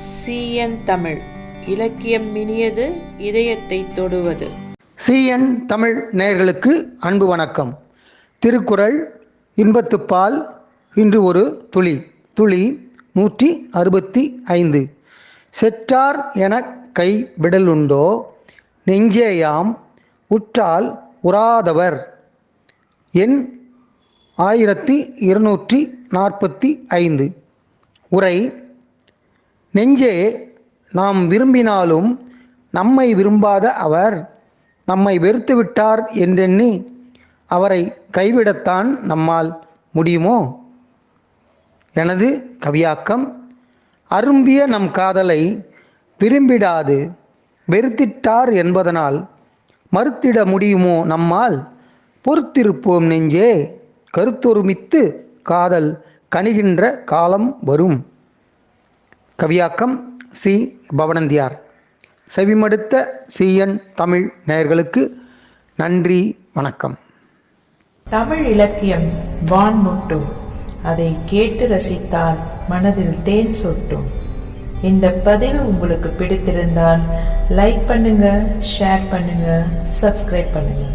CN Tamil. இலக்கியம் மினியது இதயத்தை தொடுவது. CN Tamil நேயர்களுக்கு அன்பு வணக்கம். திருக்குறள் இன்பத்துப்பால் இன்று ஒரு துளி. துளி நூற்றி அறுபத்தி ஐந்து. செற்றார் எனக் கை விடலுண்டோ? நெஞ்சேயாம் உற்றால் உறாதவர். எண் ஆயிரத்தி இருநூற்றி நாற்பத்தி ஐந்து. உரை நெஞ்சே நாம் விரும்பினாலும் நம்மை விரும்பாத அவர் நம்மை வெறுத்து விட்டார் என்றெண்ணி அவரை கைவிடத்தான் நம்மால் முடியுமோ? எனது கவியாக்கம் அரும்பிய நம் காதலை விரும்பிடாது வெறுத்திட்டார் என்பதனால் மறுத்திட முடியுமோ நம்மால்? பொறுத்திருப்போம் நெஞ்சே கருத்தொருமித்து காதல் கணிகின்ற காலம் வரும். கவியாக்கம் சி. பவனந்தியார். செவிமடுத்த சிஎன் தமிழ் நேயர்களுக்கு நன்றி வணக்கம். தமிழ் இலக்கியம் வான் முட்டும். அதை கேட்டு ரசித்தால் மனதில் தேன் சொட்டும். இந்த பதிவு உங்களுக்கு பிடித்திருந்தால் லைக் பண்ணுங்க ஷேர் பண்ணுங்க சப்ஸ்கிரைப் பண்ணுங்க.